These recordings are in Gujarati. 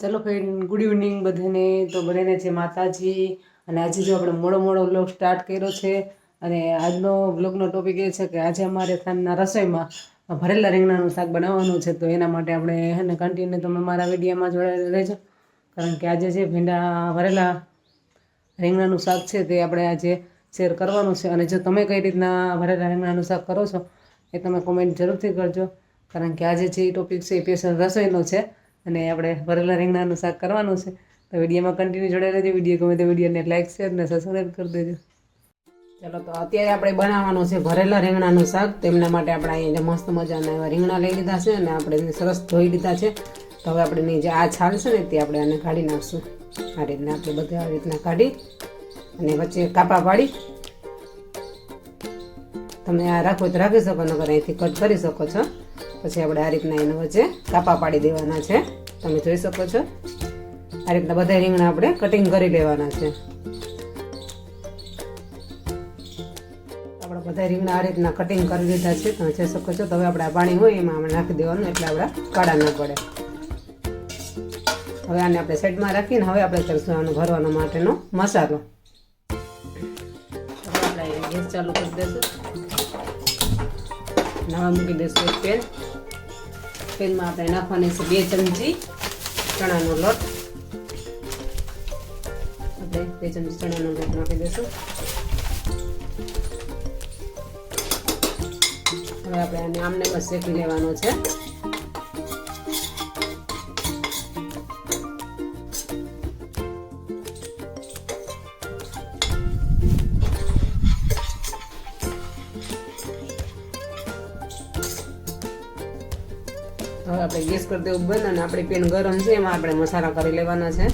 ચલો ફ્રેન્ડ ગુડ ઇવનિંગ બધાને. તો બધાને છે માતાજી. અને આજે જો આપણે મોડો મોડો વ્લોગ સ્ટાર્ટ કર્યો છે, અને આજનો વ્લોગનો ટોપિક એ છે કે આજે અમારે સાંજના રસોઈમાં ભરેલા રીંગણાનું શાક બનાવવાનું છે. તો એના માટે આપણે એને કન્ટિન્યુ તમે મારા વિડીયામાં જોડાયેલા રહેજો. કારણ કે આજે જે ભીંડા ભરેલા રીંગણાનું શાક છે તે આપણે આજે શેર કરવાનું છે. અને જો તમે કઈ રીતના ભરેલા રીંગણાનું શાક કરો છો, એ તમે કોમેન્ટ જરૂરથી કરજો. કારણ કે આજે જે ટોપિક છે એ સ્પેશિયલ રસોઈનો છે. અને આપણે ભરેલા રીંગણાનું શાક કરવાનું છે. તો વિડીયોમાં કન્ટિન્યુ જોડાઈ રહેજો. વીડિયો ગમે તો વિડીયોને લાઈક શેર અને સબસ્ક્રાઈબ કરી દેજો. ચાલો, તો અત્યારે આપણે બનાવવાનું છે ભરેલા રીંગણાનું શાક. તેમના માટે આપણે અહીંયા મસ્ત મજાના એવા રીંગણા લઈ લીધા છે અને આપણે એને સરસ ધોઈ લીધા છે. તો હવે આપણે જે આ છાલ છે ને, તે આપણે આને કાઢી નાખશું. આ રીતના આપણે બધા આ રીતના કાઢી અને વચ્ચે કાપા પાડી. તમે આ રાખો તો રાખી શકો નગર અહીંથી કટ કરી શકો છો. પછી આપણે આ રીતના એના વચ્ચે કાપા પાડી દેવાના છે. તમે જોઈ શકો છો. આ રીતના બધા રીંગણા આપણે કટિંગ કરી લેવાના છે. આપણે બધા રીંગણા આ રીતના કટિંગ કરી લીધા છે. તમે જોઈ શકો છો. તો હવે આપણે આ પાણી હોય એમાં આપણે નાખી દેવાનું, એટલે આપણે કાળા ન પડે. હવે આને આપણે સાઈડમાં રાખીને હવે આપણે કરીશું આનો ભરવાનો માટેનો મસાલો. હવે ગેસ ચાલુ કરી દઈશું નવા મૂકી દઈશું એક પેન. પેનમાં આપણે નાખવાની છે બે ચમચી ચણાનો લોટ. આપણે બે ચમચી ચણાનો લોટ નાખી દઈશું હવે આપણે આને આમને બસ શેકી લેવાનો છે. આપણે ગેસ કરી દેવું બંધ અને આપણી પેન ગરમ છે, એમાં આપણે મસાલા કરી લેવાના છે.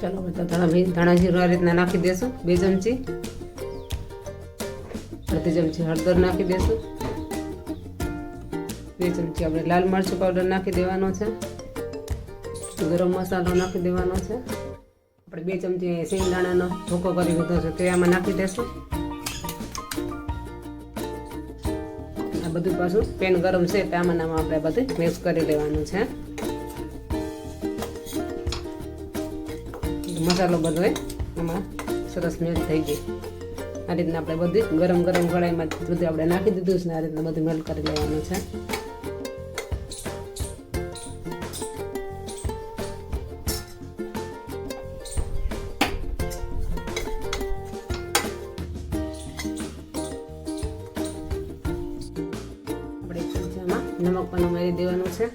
ચાલો બધા ધાણા ધાણા જીરું આ રીતના નાખી દેશું, બે ચમચી. અડધી ચમચી હળદર નાખી દેશું. બે ચમચી આપણે લાલ મરચું પાવડર નાખી દેવાનો છે. ગરમ મસાલો નાખી દેવાનો છે. આપણે બે ચમચી સિંગદાણાનો ભૂકો કરી લીધો છે. તે આમાં નાખી દેશું. આ બધું પાછું પેન ગરમ છે, તે આપણે બધું મિક્સ કરી લેવાનું છે. મસાલો બધો એમાં સરસ મેલ્ટ થઈ ગઈ આ રીતના આપણે બધી ગરમ ગરમ કઢાઈમાં બધું આપણે નાખી દીધું છે આ રીતના બધું મેલ્ટ કરી લેવાનું છે. નમક પણ ઉમેરી દેવાનું છે.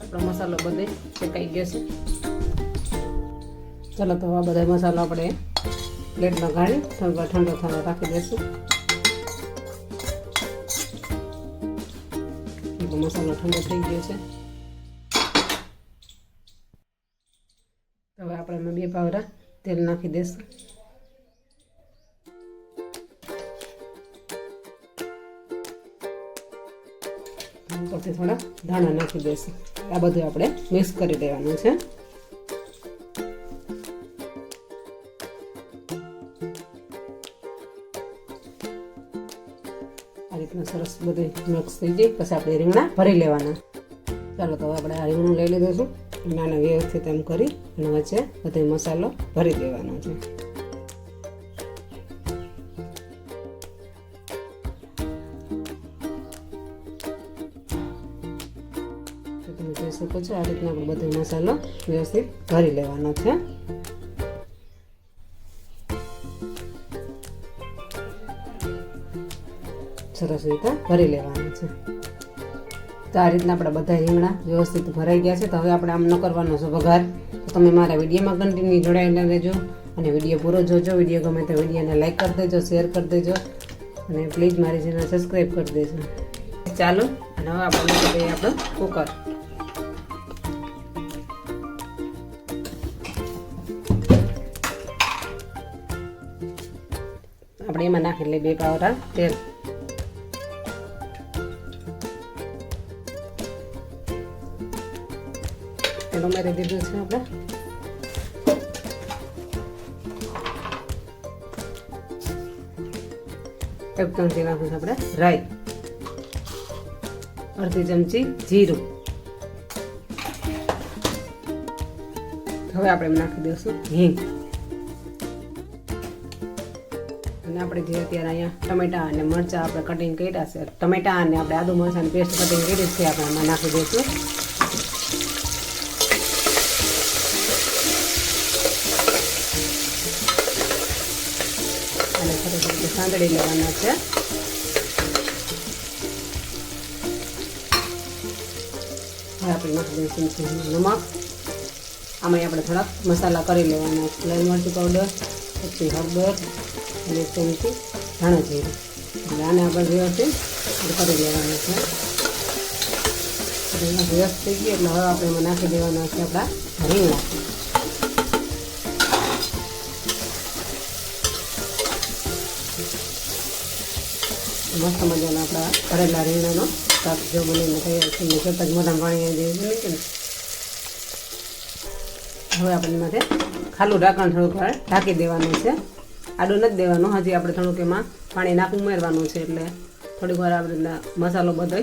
આપણો મસાલો બધે શેકાઈ ગયો છે. ચાલો તો આ બધા મસાલો આપણે પ્લેટમાં ગાળી ઠંડો ઠંડો થવા રાખી દઈશું. મસાલો ઠંડો થઈ ગયો છે. હવે આપણે બે પાવડા તેલ નાખી દઈશું. ઉપરથી થોડા ધાણા નાખી દઈશું. આ બધું આપણે મિક્સ કરી દેવાનું છે. આ રીતના સરસ બધું મિક્સ થઈ જાય. પછી આપણે રીંગણા ભરી લેવાના. ચાલો તો આપણે આ રીંગણું લઈ લીધું છું. નાના વ્યવસ્થિત એમ કરી અને વચ્ચે બધો મસાલો ભરી દેવાનો છે. તમે જોઈ શકો છો આ રીતના આપણે બધો મસાલો વ્યવસ્થિત ભરી લેવાનો છે. સરસ રીતે ભરી લેવાનું છે. તો આ રીતના આપણા બધા રીંગણા વ્યવસ્થિત ભરાઈ ગયા છે. તો હવે આપણે આમ ન કરવાનો છે વઘાર. તો તમે મારા વિડીયોમાં કન્ટિન્યુ જોડાયેલા રહેજો અને વીડિયો પૂરો જોજો. વીડિયો ગમે તો વિડીયોને લાઈક કરી દેજો શેર કરી દેજો અને પ્લીઝ મારી ચેનલ સબસ્ક્રાઈબ કરી દેજો. ચાલો, અને હવે આપણે આપણું કુકર આપણે એમાં નાખી લઈએ બે પાવડા તેલ. તેલ ઉમેરી દીધું છે આપણે. એક ચમચી નાખું આપણે રાઈ. અડધી ચમચી જીરું. હવે આપણે નાખી દઈશું હિંગ. અને આપણે જે અત્યારે અહીંયા ટમેટા અને મરચાં આપણે કટિંગ કર્યા છે. ટમેટા અને આપણે આદુ મરચાંની પેસ્ટ કટિંગ કરી છે આપણે એમાં નાખી દઈશું. અને સરસ રીતે સાંતળી લેવાના છે. આપણે નાખી દઈશું નમક. આમાં આપણે થોડાક મસાલા કરી લેવાના લાલ મરચું પાવડર પછી હળદર અને ચમચી ધાણા જીરું. એટલે આને આપણે વ્યવસ્થિત કરી લેવાના છે. એટલે વ્યસ્ત થઈ ગઈ એટલે હવે આપણે એમાં નાખી દેવાના છે આપણા રીંગણા મસ્ત મજાના આપણા ભરેલા રીંગણાનો શાક જો બનીને તૈયાર કરતાં જ મોઢામાં પાણી આવી જાય એવું હવે આપણે માટે ખાલું ઢાંકણ ઢાંકી દેવાનું છે. આડું નથી દેવાનો. હજી આપણે થોડુંક એમાં પાણી નાખ, ઉમેરવાનું છે એટલે થોડીક વાર આપણે મસાલો બધો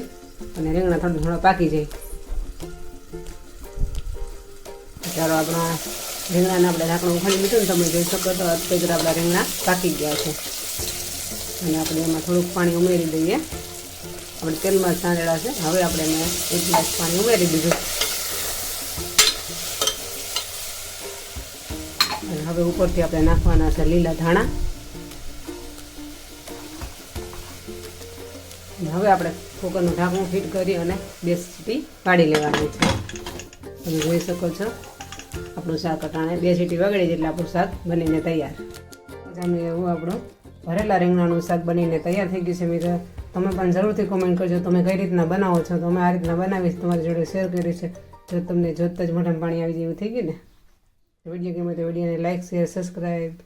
અને રીંગણા થોડું થોડા પાકી જાય. ચાલો આપણા રીંગણાને આપણે ઢાંકણું ઉખાડી લીધું ને તમે જોઈ શકો તો અત્યારે આપણા રીંગણા પાકી ગયા છે. અને આપણે એમાં થોડુંક પાણી ઉમેરી દઈએ. આપણે તેલમાં જ છે. હવે આપણે એમાં એક ગ્લાસ પાણી ઉમેરી દીધું અને હવે ઉપરથી આપણે નાખવાના છે લીલા ધાણા. હવે આપણે કુકરનું ઢાંકણું ફિટ કરી અને બે સીટી કાઢી લેવાની છે. તમે જોઈ શકો છો, આપણું શાક અટાણે બે સીટી વગડી એટલે આપણું શાક બનીને તૈયાર. મજાનું એવું આપણું ભરેલા રીંગણાનું શાક બનીને તૈયાર થઈ ગયું છે મિત્રો. તમે પણ જરૂરથી કોમેન્ટ કરજો તમે કઈ રીતના બનાવો છો તમે આ રીતના બનાવીશ, તમારી જોડે શેર કરી છે જો તમને જોતા જ મોઢામાં પાણી આવી જાય એવું થઈ ગયું ને? વીડિયો ગમે તો વિડીયોને લાઈક શેર સબસ્ક્રાઈબ